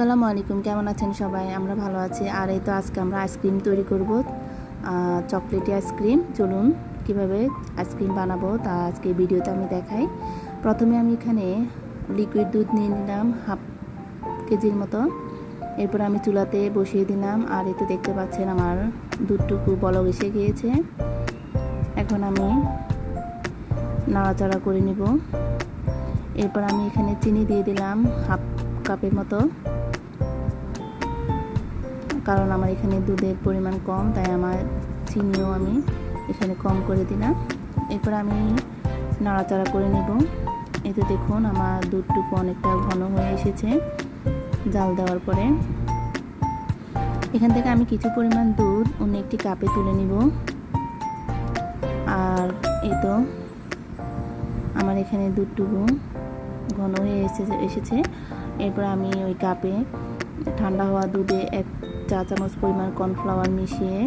আসসালামু আলাইকুম, কেমন আছেন সবাই? আমরা ভালো আছি। আর এই তো আজকে আমরা আইসক্রিম তৈরি করব। চকলেটি আইসক্রিম চলুন কীভাবে আইসক্রিম বানাবো তা আজকে ভিডিওতে আমি দেখাই। প্রথমে আমি এখানে লিকুইড দুধ নিয়ে নিলাম, হাফ কেজির মতো। এরপর আমি চুলাতে বসিয়ে দিলাম। আর এতে দেখতে পাচ্ছেন আমার দুধটুকু বলক এসে গিয়েছে। এখন আমি নাড়াচাড়া করে নিব। এরপর আমি এখানে চিনি দিয়ে দিলাম, হাফ কাপের মতো। কারণ আমার এখানে দুধের পরিমাণ কম, তাই আমার চিনিও আমি এখানে কম করে দিলাম। এরপর আমি নাড়াচাড়া করে নেব। এতে দেখুন আমার দুধটুকু অনেকটা ঘন হয়ে এসেছে জাল দেওয়ার পরে। এখান থেকে আমি কিছু পরিমাণ দুধ অন্য একটি কাপে তুলে নিব। আর এই তো আমার এখানে দুধটুকু ঘন হয়ে এসেছে এসেছে। এরপর আমি ওই কাপে ঠান্ডা হওয়া দুধে এক চা চামচ পরিমাণ কর্নফ্লাওয়ার মিশিয়ে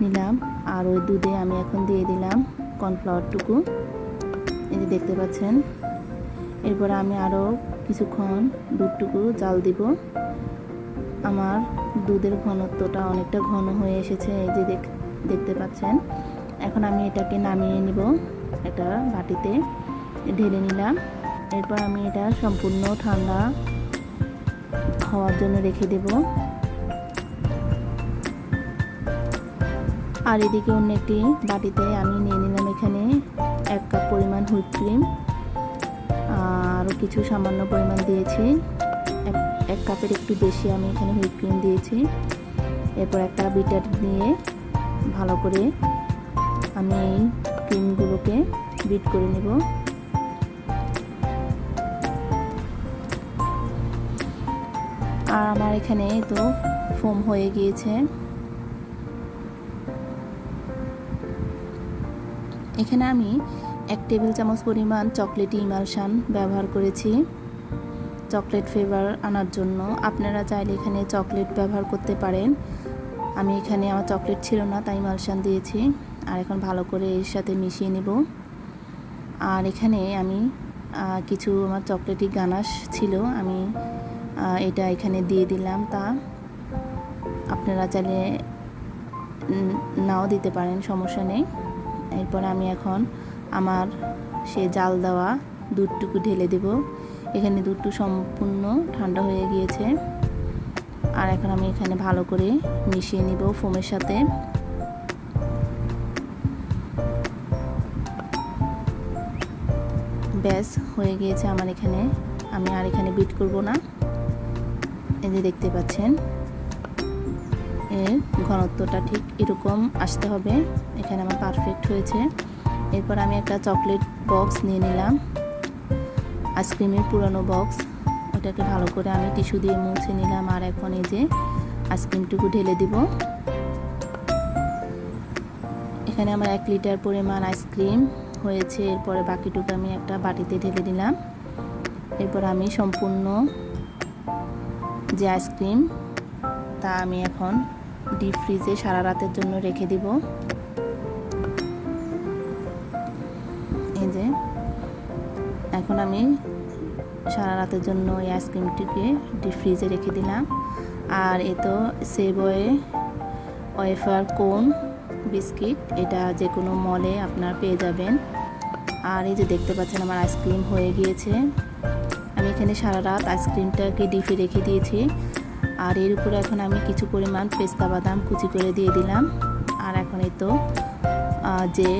নিলাম। আর ওই দুধে আমি এখন দিয়ে দিলাম কর্নফ্লাওয়ারটুকু। এই যে দেখতে পাচ্ছেন। এরপর আমি আরও কিছুক্ষণ দুধটুকু জাল দিব। আমার দুধের ঘনত্বটা অনেকটা ঘন হয়ে এসেছে, এই যে দেখতে পাচ্ছেন। এখন আমি এটাকে নামিয়ে নিব একটা বাটিতে। ঢেলে নিলাম। এরপর আমি এটা সম্পূর্ণ ঠান্ডা হওয়ার জন্য রেখে দেব। আর এদিকে অন্য একটি বাটিতে আমি নিয়ে নিলাম এখানে এক কাপ পরিমাণ হুইপ ক্রিম। আরও কিছু সামান্য পরিমাণ দিয়েছি। এক কাপের একটু বেশি আমি এখানে হুইপ ক্রিম দিয়েছি। এরপর একটা বিটার দিয়ে ভালো করে আমি এই ক্রিমগুলোকে বিট করে নেব। আর আমার এখানে তো ফোম হয়ে গিয়েছে। এখানে আমি এক টেবিল চামচ পরিমাণ চকলেটি ইমালশান ব্যবহার করেছি। চকলেট ফ্লেভার আনার জন্য। আপনারা চাইলে এখানে চকলেট ব্যবহার করতে পারেন। আমি এখানে আমার চকলেট ছিল না, তাই ইমালশান দিয়েছি। আর এখন ভালো করে এর সাথে মিশিয়ে নেব। আর এখানে আমি কিছু আমার চকলেটি গানাশ ছিল। আমি এটা এখানে দিয়ে দিলাম তা আপনারা চাইলে নাও দিতে পারেন, সমস্যা নেই। এরপর আমি এখন আমার সে জাল দেওয়া দুধটুকু ঢেলে দেব। এখানে দুধটু সম্পূর্ণ ঠান্ডা হয়ে গিয়েছে। আর এখন আমি এখানে ভালো করে মিশিয়ে নিব ফোমের সাথে। ব্যাস, হয়ে গিয়েছে আমার এখানে। আমি আর এখানে বিট করব না। এই যে দেখতে পাচ্ছেন, এর ঘনত্বটা ঠিক এরকম আসতে হবে। এখানে আমার পারফেক্ট হয়েছে। এরপর আমি একটা চকলেট বক্স নিয়ে নিলাম আইসক্রিমের পুরানো বক্স ওটাকে ভালো করে আমি টিস্যু দিয়ে মুছে নিলাম আর এখন এই যে আইসক্রিমটুকু ঢেলে দিব। এখানে আমার এক লিটার পরিমাণ আইসক্রিম হয়েছে। এরপরে বাকিটুকু আমি একটা বাটিতে ঢেলে দিলাম এরপর আমি সম্পূর্ণ যে আইসক্রিম, তা আমি এখন ডিপ ফ্রিজে সারা রাতের জন্য রেখে দিব। এই যে, এখন আমি সারা রাতের জন্য এই আইসক্রিমটিকে ডিপ ফ্রিজে রেখে দিলাম। আর এ তো সেবয়ে ওয়েফার কোন বিস্কিট এটা যে কোনো মলে আপনার পেয়ে যাবেন। আর এই যে দেখতে পাচ্ছেন আমার আইসক্রিম হয়ে গিয়েছে। আমি এখানে সারা রাত আইসক্রিমটাকে ডিপে রেখে দিয়েছি। আর এর উপরে এখন আমি কিছু পরিমাণ পেস্তা বাদাম কুচি করে দিয়ে দিলাম। আর এখন এই তো যে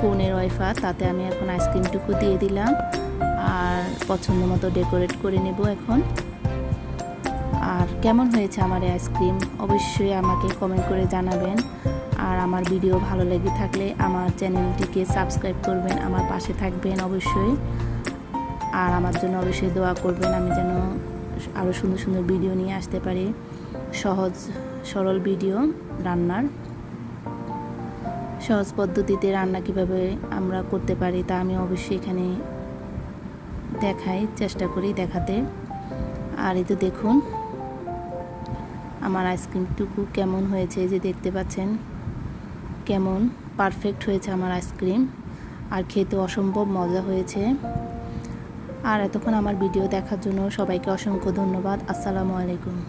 কোনের ওয়াইফার তাতে আমি এখন আইসক্রিমটুকু দিয়ে দিলাম। আর পছন্দ মতো ডেকোরেট করে নেব এখন। আর কেমন হয়েছে আমার এই আইসক্রিম? অবশ্যই আমাকে কমেন্ট করে জানাবেন। আর আমার ভিডিও ভালো লেগে থাকলে আমার চ্যানেলটিকে সাবস্ক্রাইব করবেন, আমার পাশে থাকবেন অবশ্যই। আর আমার জন্য অবশ্যই দোয়া করবেন, আমি যেন আরও সুন্দর সুন্দর ভিডিও নিয়ে আসতে পারি। সহজ, সরল ভিডিও রান্নার। সহজ পদ্ধতিতে রান্না কীভাবে আমরা করতে পারি তা আমি অবশ্যই এখানে দেখাই, চেষ্টা করি দেখাতে। আর এই তো দেখুন, আমার আইসক্রিমটুকু কেমন হয়েছে যে দেখতে পাচ্ছেন, কেমন পারফেক্ট হয়েছে আমার আইসক্রিম। আর খেতে অসম্ভব মজা হয়েছে। আর এতক্ষণ আমার ভিডিও দেখার জন্য সবাইকে অসংখ্য ধন্যবাদ। আসসালামু আলাইকুম।